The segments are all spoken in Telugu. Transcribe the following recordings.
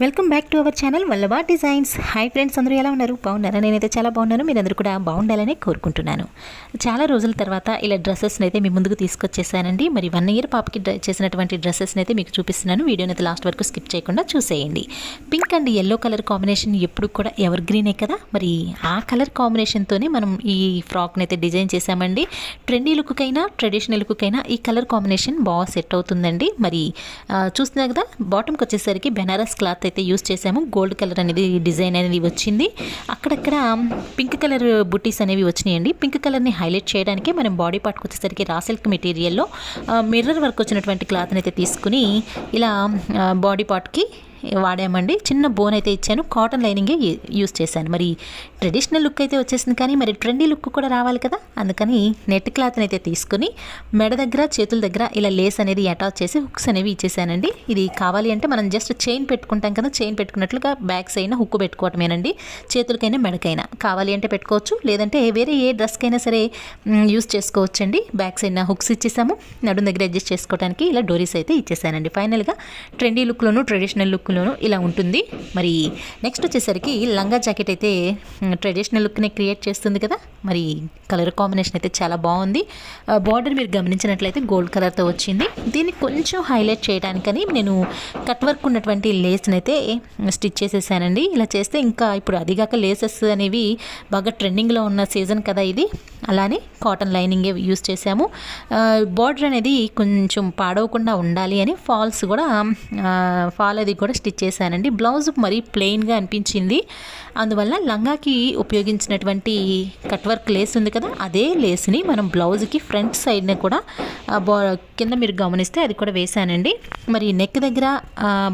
Welcome back to our channel Vallabha designs. Hi friends అందరూ ఎలా ఉన్నారు? బాగున్నారా? నేనైతే చాలా బాగున్నాను. మీరందరూ కూడా బాగుండాలని కోరుకుంటున్నాను. చాలా రోజుల తర్వాత ఇలా డ్రెస్సెస్ని అయితే మీ ముందుకు తీసుకొచ్చేసానండి. మరి వన్ ఇయర్ పాపకి డ్ర- చేసినటువంటి డ్రెస్సెస్ని అయితే మీకు చూపిస్తున్నాను. వీడియోని అయితే లాస్ట్ వరకు స్కిప్ చేయకుండా చూసేయండి. Pink and yellow colour combination ఎప్పుడు కూడా ఎవర్ గ్రీనే కదా? మరి ఆ కలర్ కాంబినేషన్తోనే మనం ఈ ఫ్రాక్ని అయితే డిజైన్ చేసామండి ట్రెండీ లుక్కైనా ట్రెడిషనల్ లుక్కైనా ఈ కలర్ కాంబినేషన్ బాగా సెట్ అవుతుందండి. మరి చూస్తున్నా కదా? బాటమ్కి వచ్చేసరికి బెనారస్ క్లాత్ అయితే యూస్ చేసాము గోల్డ్ కలర్ అనేది డిజైన్ అనేది వచ్చింది. అక్కడక్కడ పింక్ కలర్ బుట్టీస్ అనేవి వచ్చినాయండి. పింక్ కలర్ని హైలైట్ చేయడానికి మనం బాడీ పార్ట్కి వచ్చేసరికి రా సిల్క్ మెటీరియల్లో మిర్రర్ వర్క్ వచ్చినటువంటి క్లాత్ని అయితే తీసుకుని ఇలా బాడీ పార్ట్కి వాడామండి. చిన్న బోన్ అయితే ఇచ్చాను. కాటన్ లైనింగే యూస్ చేశాను. మరి ట్రెడిషనల్ లుక్ అయితే వచ్చేసింది కానీ మరి ట్రెండీ లుక్ కూడా రావాలి కదా? అందుకని నెట్ క్లాత్ని అయితే తీసుకుని మెడ దగ్గర చేతుల దగ్గర ఇలా లేస్ అనేది అటాచ్ చేసి హుక్స్ అనేవి ఇచ్చేసానండి. ఇది కావాలి అంటే మనం జస్ట్ చైన్ పెట్టుకుంటాం కదా? చైన్ పెట్టుకున్నట్లుగా బ్యాగ్స్ అయినా హుక్ పెట్టుకోవటమేనండి. చేతులకైనా మెడకైనా కావాలి అంటే పెట్టుకోవచ్చు. లేదంటే వేరే ఏ డ్రెస్కైనా సరే యూస్ చేసుకోవచ్చండి. బ్యాగ్స్ అయినా హుక్స్ ఇచ్చేసాము. నడుం దగ్గర అడ్జస్ట్ చేసుకోవడానికి ఇలా డోరీస్ అయితే ఇచ్చేసానండి. ఫైనల్గా ట్రెండీ లుక్లోను ట్రెడిషనల్ లుక్ లుక్లోనూ ఇలా ఉంటుంది. మరి నెక్స్ట్ వచ్చేసరికి లంగా జాకెట్ అయితే ట్రెడిషనల్ లుక్ని క్రియేట్ చేస్తుంది కదా. మరి కలర్ కాంబినేషన్ అయితే చాలా బాగుంది. బార్డర్ మీరు గమనించినట్లయితే గోల్డ్ కలర్తో వచ్చింది. దీన్ని కొంచెం హైలైట్ చేయడానికని నేను కట్ వర్క్ ఉన్నటువంటి లేస్ని అయితే స్టిచ్ చేసేసానండి. ఇలా చేస్తే ఇంకా ఇప్పుడు అదిగాక లేసెస్ అనేవి బాగా ట్రెండింగ్లో ఉన్న సీజన్ కదా ఇది. అలానే కాటన్ లైనింగే యూస్ చేసాము బార్డర్ అనేది కొంచెం పాడవకుండా ఉండాలి అని ఫాల్స్ కూడా ఫాల్ అది కూడా స్టిచ్ చేశానండి. బ్లౌజ్ మరీ ప్లెయిన్గా అనిపించింది. అందువల్ల లంగాకి ఉపయోగించినటువంటి కట్ వర్క్ లేస్ ఉంది కదా అదే లేస్ని మనం బ్లౌజ్కి ఫ్రంట్ సైడ్ని కూడా బా కింద మీరు గమనిస్తే అది కూడా వేశానండి. మరి నెక్ దగ్గర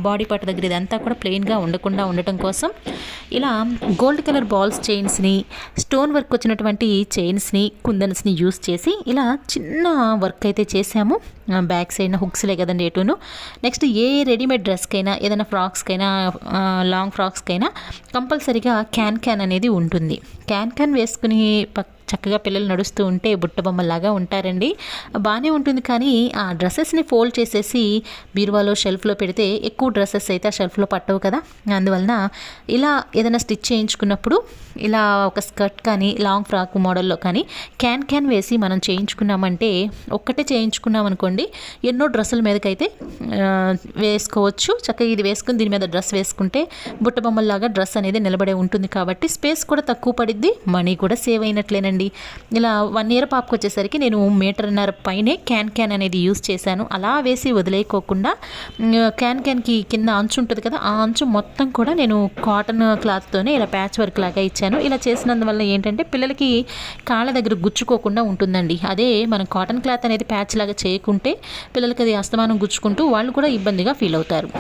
బాడీ పార్ట్ దగ్గర ఇదంతా కూడా ప్లెయిన్గా ఉండకుండా ఉండటం కోసం ఇలా గోల్డ్ కలర్ బాల్స్ చైన్స్ని స్టోన్ వర్క్ వచ్చినటువంటి చైన్స్ని కుందన్స్ని యూస్ చేసి ఇలా చిన్న వర్క్ అయితే చేసాము బ్యాక్ సైడ్ హుక్స్లే కదండి ఎటును. నెక్స్ట్ ఏ రెడీమేడ్ డ్రెస్కైనా ఏదైనా ఫ్రాక్స్కైనా లాంగ్ ఫ్రాక్స్కైనా కంపల్సరీగా క్యాన్ క్యాన్ అనేది ఉంటుంది. క్యాన్ క్యాన్ వేసుకుని పక్క చక్కగా పిల్లలు నడుస్తూ ఉంటే బుట్ట బొమ్మలాగా ఉంటారండి. బాగానే ఉంటుంది కానీ ఆ డ్రెస్సెస్ని ఫోల్డ్ చేసేసి బీరువాలో షెల్ఫ్లో పెడితే ఎక్కువ డ్రెస్సెస్ అయితే ఆ షెల్ఫ్లో పట్టవు కదా. అందువలన ఇలా ఏదైనా స్టిచ్ చేయించుకున్నప్పుడు ఇలా ఒక స్కర్ట్ కానీ లాంగ్ ఫ్రాక్ మోడల్లో కానీ క్యాన్ క్యాన్ వేసి మనం చేయించుకున్నామంటే ఒక్కటే చేయించుకున్నాం అనుకోండి ఎన్నో డ్రెస్సుల మీదకైతే వేసుకోవచ్చు. చక్కగా ఇది వేసుకుని దీని మీద డ్రెస్ వేసుకుంటే బుట్ట బొమ్మల్లాగా డ్రెస్ అనేది నిలబడే ఉంటుంది కాబట్టి స్పేస్ కూడా తక్కువ పడిద్ది మనీ కూడా సేవ్ అయినట్లేనండి. ఇలా వన్ ఇయర్ పాపకు వచ్చేసరికి నేను మీటర్న్నర పైనే క్యాన్ క్యాన్ అనేది యూస్ చేశాను. అలా వేసి వదిలేయకోకుండా క్యాన్ క్యాన్కి కింద అంచు ఉంటుంది కదా ఆ అంచు మొత్తం కూడా నేను కాటన్ క్లాత్తోనే ఇలా ప్యాచ్ వర్క్ లాగా ఇచ్చాను. ఇలా చేసినందువల్ల ఏంటంటే పిల్లలకి కాళ్ళ దగ్గర గుచ్చుకోకుండా ఉంటుందండి. అదే మనం కాటన్ క్లాత్ అనేది ప్యాచ్ లాగా చేయకుంటే పిల్లలకి అది అస్తమానం గుచ్చుకుంటూ వాళ్ళు కూడా ఇబ్బందిగా ఫీల్ అవుతారు.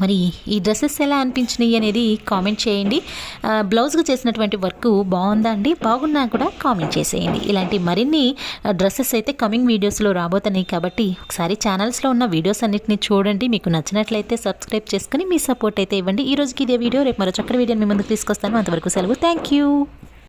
మరి ఈ డ్రెస్సెస్ ఎలా అనిపించినాయి అనేది కామెంట్ చేయండి. బ్లౌజ్కి చేసినటువంటి వర్క్ బాగుందా అండి? బాగున్నా కూడా కామెంట్ చేసేయండి. ఇలాంటి మరిన్ని డ్రెస్సెస్ అయితే కమింగ్ వీడియోస్లో రాబోతున్నాయి కాబట్టి ఒకసారి ఛానల్స్లో ఉన్న వీడియోస్ అన్నిటిని చూడండి. మీకు నచ్చినట్లయితే సబ్స్క్రైబ్ చేసుకుని మీ సపోర్ట్ అయితే ఇవ్వండి. ఈ రోజుకి ఇదే వీడియో. రేపు మరో చక్కటి వీడియోని మీ ముందుకు తీసుకొస్తాను. అంతవరకు సెలవు. Thank you